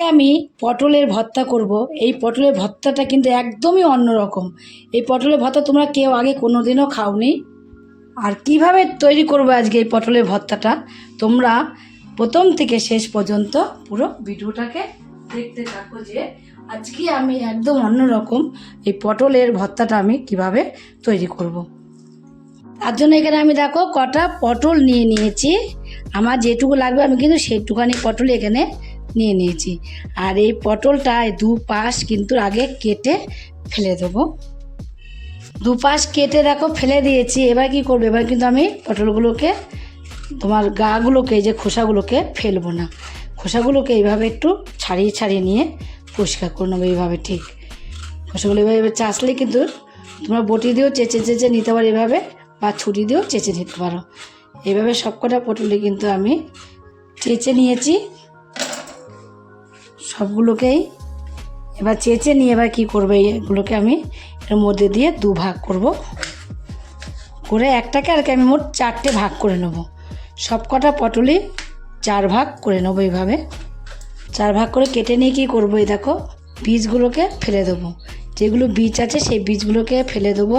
আমি পটলের ভর্তা করব। এই পটলের ভর্তাটা কিন্তু একদমই অন্যরকম। এই পটলের ভর্তা তোমরা কেউ আগে কোনো দিনও খাওনি। আর কীভাবে তৈরি করব আজকে এই পটলের ভর্তাটা? তোমরা প্রথম থেকে শেষ পর্যন্ত পুরো ভিডিওটাকে দেখতে থাকো যে আজকে আমি একদম অন্যরকম এই পটলের ভর্তাটা আমি কীভাবে তৈরি করব। তার জন্য এখানে আমি দেখো কটা পটল নিয়ে নিয়েছি। আমার যেটুকু লাগবে আমি কিন্তু সেইটুকানি পটল এখানে নিয়ে নিয়েছি। আর এই পটলটা এই দু পাশ কিন্তু আগে কেটে ফেলে দেবো। দু পাশ কেটে দেখো ফেলে দিয়েছি, এবার কি করবে? এবার কিন্তু আমি পটলগুলোকে, তোমার গাগুলোকে যে খোসাগুলোকে ফেলব না। খোসাগুলোকে এইভাবে একটু ছাড়িয়ে ছাড়িয়ে নিয়ে পরিষ্কার করে নেব এইভাবে ঠিক। খোসাগুলো এভাবে এভাবে চাষলে কিন্তু তোমরা বটি দিয়েও চেঁচে চেঁচে নিতে পারো এভাবে বা ছুরি দিয়েও চেঁচে নিতে পারো। এইভাবে সবকটা পটলে কিন্তু আমি চেঁচে নিয়েছি। সবগুলোকেই এবার চেঁচে নিয়ে এবার কী করবে, এগুলোকে আমি এর মধ্যে দিয়ে দু ভাগ করব। করে একটাকে আর কি আমি মোট চারটে ভাগ করে নেব। সব কটা পটলই চার ভাগ করে নেব এইভাবে। চার ভাগ করে কেটে নিয়ে কী করব এই দেখো, বীজগুলোকে ফেলে দেবো। যেগুলো বীজ আছে সেই বীজগুলোকে ফেলে দেবো।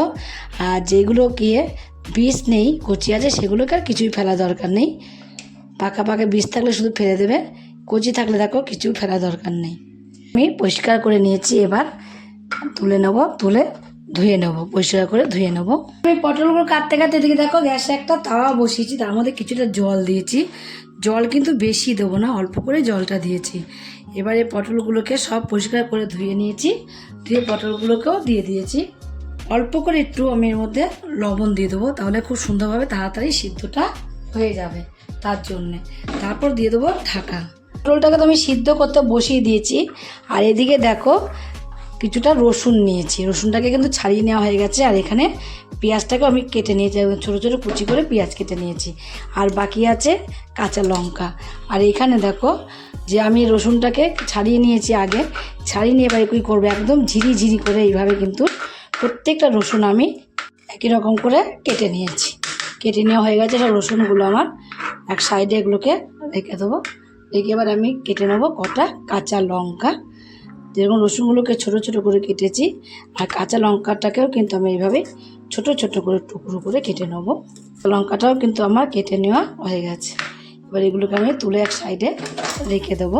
আর যেগুলো গিয়ে বীজ নেই, কচি আছে সেগুলোকে আর কিছুই ফেলা দরকার নেই। পাকা পাকা বীজ থাকলে শুধু ফেলে দেবে। কচি থাকলে দেখো কিছু ফেলা দরকার নেই। আমি পরিষ্কার করে নিয়েছি, এবার তুলে নেব, তুলে ধুয়ে নেব, পরিষ্কার করে ধুয়ে নেব। আমি পটলগুলো কাটতে কাটতে এদিকে দেখো গ্যাসে একটা তাওয়া বসিয়েছি, তার মধ্যে কিছুটা জল দিয়েছি। জল কিন্তু বেশি দেবো না, অল্প করে জলটা দিয়েছি। এবারে পটলগুলোকে সব পরিষ্কার করে ধুয়ে নিয়েছি, ধুয়ে পটলগুলোকেও দিয়ে দিয়েছি। অল্প করে একটু আমি এর মধ্যে লবণ দিয়ে দেবো, তাহলে খুব সুন্দরভাবে তাড়াতাড়ি সিদ্ধটা হয়ে যাবে তার জন্যে। তারপর দিয়ে দেবো ঢাকা। পটলটাকে তো আমি সিদ্ধ করতে বসিয়ে দিয়েছি। আর এদিকে দেখো, কিছুটা রসুন নিয়েছি। রসুনটাকে কিন্তু ছাড়িয়ে নেওয়া হয়ে গেছে। আর এখানে পেঁয়াজটাকে আমি কেটে নিয়েছি। একদম ছোটো ছোটো কুচি করে পেঁয়াজ কেটে নিয়েছি। আর বাকি আছে কাঁচা লঙ্কা। আর এখানে দেখো, যে আমি রসুনটাকে ছাড়িয়ে নিয়েছি আগে। ছাড়িয়ে নিয়ে এবারে কী করব? একদম ঝিরি ঝিরি করে এইভাবে কিন্তু প্রত্যেকটা রসুন আমি একই রকম করে কেটে নিয়েছি। কেটে নেওয়া হয়ে গেছে। সব রসুনগুলো আমার এক সাইডে এগুলোকে রেখে দেবো। রেখে এবার আমি কেটে নেব কটা কাঁচা লঙ্কা। যেরকম রসুনগুলোকে ছোটো ছোটো করে কেটেছি, আর কাঁচা লঙ্কাটাকেও কিন্তু আমি এইভাবে ছোট ছোট করে টুকরো করে কেটে নেব। লঙ্কাটাও কিন্তু আমার কেটে নেওয়া হয়ে গেছে। এবার এগুলোকে আমি তুলে এক সাইডে রেখে দেবো।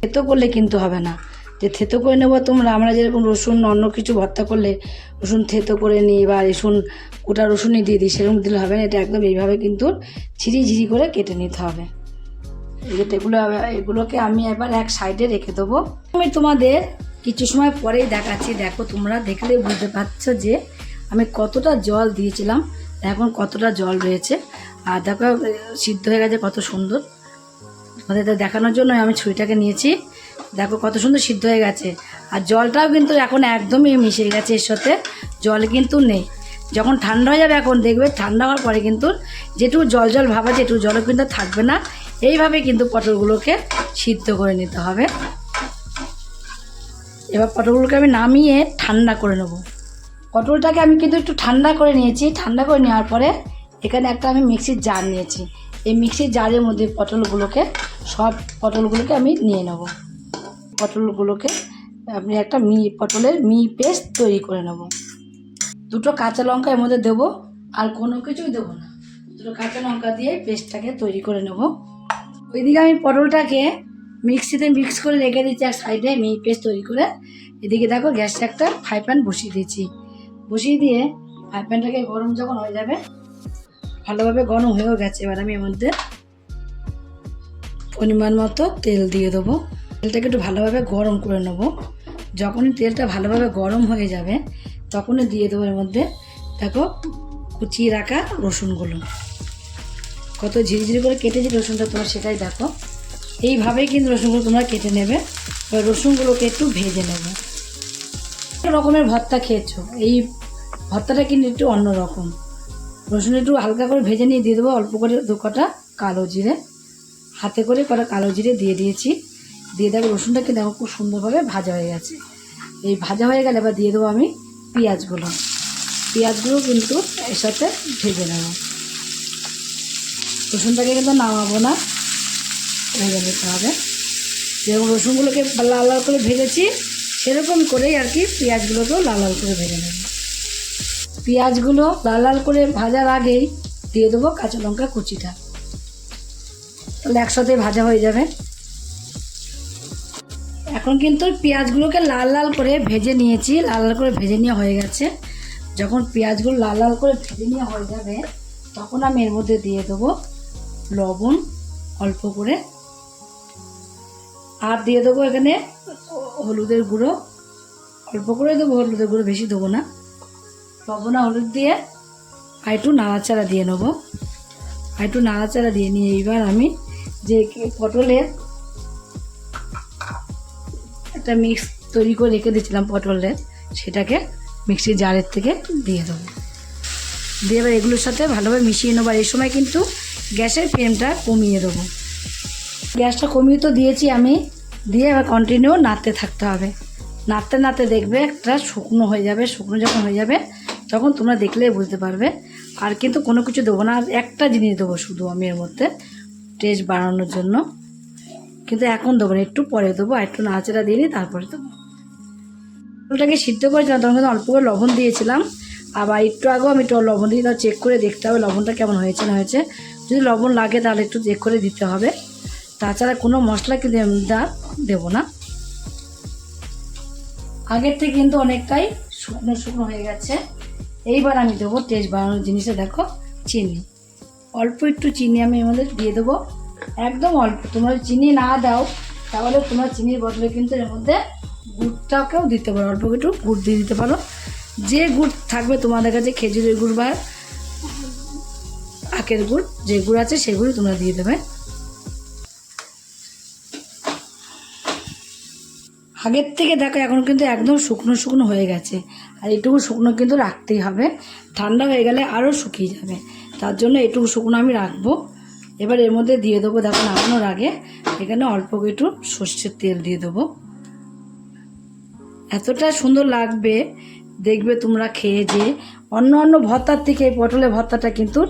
থেতো করলে কিন্তু হবে না। যে থেতো করে নেব তোমরা, আমরা যেরকম রসুন, অন্য কিছু ভর্তা করলে রসুন থেতো করে নিই বা রসুন, গোটা রসুনই দিয়ে দিই, সেরকম দিলে হবে না। এটা একদম এইভাবে কিন্তু ঝিরি ঝিরি করে কেটে নিতে হবে। এগুলো, এগুলোকে আমি এবার এক সাইডে রেখে দেবো। আমি তোমাদের কিছু সময় পরেই দেখাচ্ছি। দেখো, তোমরা দেখলে বুঝতে পারছ যে আমি কতটা জল দিয়েছিলাম। এখন কতটা জল রয়েছে। আর দেখো সিদ্ধ হয়ে গেছে কত সুন্দর। তোমাদের দেখানোর জন্য আমি ছুরিটাকে নিয়েছি। দেখো, কত সুন্দর সিদ্ধ হয়ে গেছে। আর জলটাও কিন্তু এখন একদমই মিশে গেছে এর সাথে। জল কিন্তু নেই। যখন ঠান্ডা হয়ে যাবে এখন, দেখবে ঠান্ডা হওয়ার পরে কিন্তু যেটুকু জল জল ভাবা যেটুকু জলও কিন্তু থাকবে না। এইভাবে কিন্তু পটলগুলোকে সিদ্ধ করে নিতে হবে। এবার পটলগুলোকে আমি নামিয়ে ঠান্ডা করে নেব। পটলটাকে আমি কিন্তু একটু ঠান্ডা করে নিয়েছি। ঠান্ডা করে নেওয়ার পরে এখানে একটা আমি মিক্সির জার নিয়েছি। এই মিক্সির জারের মধ্যে পটলগুলোকে, সব পটলগুলোকে আমি নিয়ে নেব। পটলগুলোকে আপনি একটা মি, পটলের মি পেস্ট তৈরি করে নেব। দুটো কাঁচা লঙ্কা এর মধ্যে দেবো, আর কোনো কিছুই দেবো না। দুটো কাঁচা লঙ্কা দিয়ে পেস্টটাকে তৈরি করে নেব। ওইদিকে আমি পটলটাকে মিক্সিতে মিক্স করে রেখে দিচ্ছি এক সাইডে মি পেস্ট তৈরি করে এদিকে দেখো গ্যাসে একটা ফ্রাই প্যান বসিয়ে দিয়েছি। বসিয়ে দিয়ে ফ্রাই প্যানটাকে গরম যখন হয়ে যাবে, ভালোভাবে গরম হয়েও গেছে, এবার আমি এর মধ্যে পরিমাণ মতো তেল দিয়ে দেবো। তেলটাকে একটু ভালোভাবে গরম করে নেব। যখনই তেলটা ভালোভাবে গরম হয়ে যাবে, তখনই দিয়ে দেবো এর মধ্যে, দেখো কুচিয়ে রাখা রসুনগুলো। কত ঝিরিঝিরি করে কেটেছি রসুনটা তোমার সেটাই দেখো। এইভাবেই কিন্তু রসুনগুলো তোমরা কেটে নেবে। এবার রসুনগুলোকে একটু ভেজে নেবে। রকমের ভর্তা খেয়েছো। এই ভর্তাটা কিন্তু একটু অন্যরকম রসুন একটু হালকা করে ভেজে নিয়ে দিয়ে দেবো, অল্প করে দু কটা কালো জিরে। হাতে করে কটা কালো জিরে দিয়ে দিয়েছি। দিয়ে দেখো রসুনটাকে দেখো খুব সুন্দরভাবে ভাজা হয়ে গেছে। এই ভাজা হয়ে গেলে এবার দিয়ে দেবো আমি পেঁয়াজগুলো। পেঁয়াজগুলো কিন্তু এর সাথে ভেজে নেব। রসুনটাকে কিন্তু নামাবো না। ভেজে নিতে হবে যেরকম রসুনগুলোকে লাল লাল করে ভেজেছি, সেরকম করেই আর কি পেঁয়াজগুলোকেও লাল লাল করে ভেজে নেব। পেঁয়াজগুলো লাল লাল করে ভাজার আগেই দিয়ে দেবো কাঁচা লঙ্কা কুচিটা। তাহলে একসাথে ভাজা হয়ে যাবে। এখন কিন্তু পেঁয়াজগুলোকে লাল লাল করে ভেজে নিয়েছি, লাল লাল করে ভেজে নেওয়া হয়ে গেছে। যখন পেঁয়াজগুলো লাল লাল করে ভেজে নেওয়া হয়ে যাবে, তখন আমি এর মধ্যে দিয়ে দেবো লবণ অল্প করে। আর দিয়ে দেবো এখানে হলুদের গুঁড়ো। অল্প করে দেবো, হলুদের গুঁড়ো বেশি দেবো না। লবণ হলুদ দিয়ে একটু নাড়াচাড়া দিয়ে নেব। আর একটু নাড়াচাড়া দিয়ে নিয়ে এইবার আমি যে পটলের একটা মিক্স তৈরি করে রেখে দিয়েছিলাম পটলের, সেটাকে মিক্সির জারের থেকে দিয়ে দেবো। দিয়ে এবার এগুলোর সাথে ভালোভাবে মিশিয়ে নেব। আর এই সময় কিন্তু গ্যাসের ফ্লেমটা কমিয়ে দেবো। গ্যাসটা কমিয়ে তো দিয়েছি আমি। দিয়ে এবার কন্টিনিউ নাড়তে থাকতে হবে। নাড়তে নাড়তে দেখবে একটা শুকনো হয়ে যাবে। শুকনো যখন হয়ে যাবে, তখন তোমরা দেখলেই বুঝতে পারবে। আর কিন্তু কোনো কিছু দেবো না। আর একটা জিনিস দেবো শুধু আমি এর মধ্যে টেস্ট বাড়ানোর জন্য। কিন্তু এখন দেবো না, একটু পরে দেবো। আর একটু নাচেরা দিয়ে নিই তারপরে দেবো। ওটাকে সিদ্ধ করেছিলাম, তখন কিন্তু অল্প করে লবণ দিয়েছিলাম। আবার একটু আগেও আমি একটু লবণ দিয়ে চেক করে দেখতে হবে লবণটা কেমন হয়েছে, না হয়েছে। যদি লবণ লাগে তাহলে একটু চেক করে দিতে হবে। তাছাড়া কোনো মশলা কিন্তু আর দেবো না। আগের থেকে কিন্তু অনেকটাই শুকনো শুকনো হয়ে গেছে। এইবার আমি দেবো টেস্ট বানানোর জিনিসে দেখো, চিনি। অল্প একটু চিনি আমি মধ্যে দিয়ে দেবো। একদম অল্প, তোমরা চিনি না দাও, তাহলে তোমরা চিনির বদলে কিন্তু এর মধ্যে গুড়টাকেও দিতে পারো। অল্প একটু গুড় দিয়ে দিতে পারো। যে গুড় থাকবে তোমাদের কাছে খেজুরের গুড় বা আখের গুড়, যে গুড় আছে সেগুলো তোমরা দিয়ে দেবে। আগের থেকে দেখো, এখন কিন্তু একদম শুকনো শুকনো হয়ে গেছে। আর এটুকু শুকনো কিন্তু রাখতেই হবে। ঠান্ডা হয়ে গেলে আরও শুকিয়ে যাবে। তার জন্য এটুকু শুকনো আমি রাখব। এবার এর মধ্যে দিয়ে দেবো, দেখো নামানোর আগে, এখানে অল্প একটু সর্ষের তেল দিয়ে দেবো। এতটা সুন্দর লাগবে, দেখবে তোমরা খেয়ে যে। অন্য অন্য ভর্তার থেকে এই পটলের ভর্তাটা কিন্তু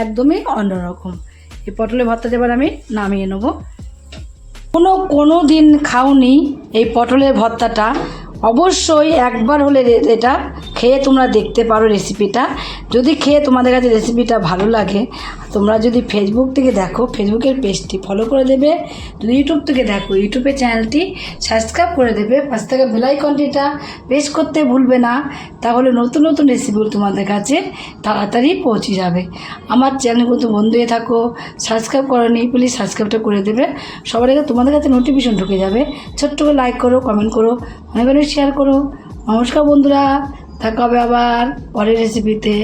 একদমই অন্যরকম। এই পটলের ভর্তাটা এবার আমি নামিয়ে নেব। কোনো কোনো দিন খাওনি এই পটলের ভর্তাটা। অবশ্যই একবার হলে এটা খেয়ে তোমরা দেখতে পারো রেসিপিটা যদি খেয়ে তোমাদের কাছে রেসিপিটা ভালো লাগে, তোমরা যদি ফেসবুক থেকে দেখো ফেসবুকের পেজটি ফলো করে দেবে। যদি ইউটিউব থেকে দেখো ইউটিউবের চ্যানেলটি সাবস্ক্রাইব করে দেবে। পাশ থেকে বেলাইকনটিটা প্রেস করতে ভুলবে না, তাহলে নতুন নতুন রেসিপিগুলো তোমাদের কাছে তাড়াতাড়ি পৌঁছে যাবে। আমার চ্যানেল কিন্তু বন্ধু হয়ে থাকো সাবস্ক্রাইব করোনি প্লিজ সাবস্ক্রাইবটা করে দেবে। সবার আগে তোমাদের কাছে নোটিফিকেশন ঢুকে যাবে। ছোট্ট করে লাইক করো কমেন্ট করো। অনেক অনেক শেয়ার করো। নমস্কার বন্ধুরা দেখা হবে আবার পরের রেসিপিতে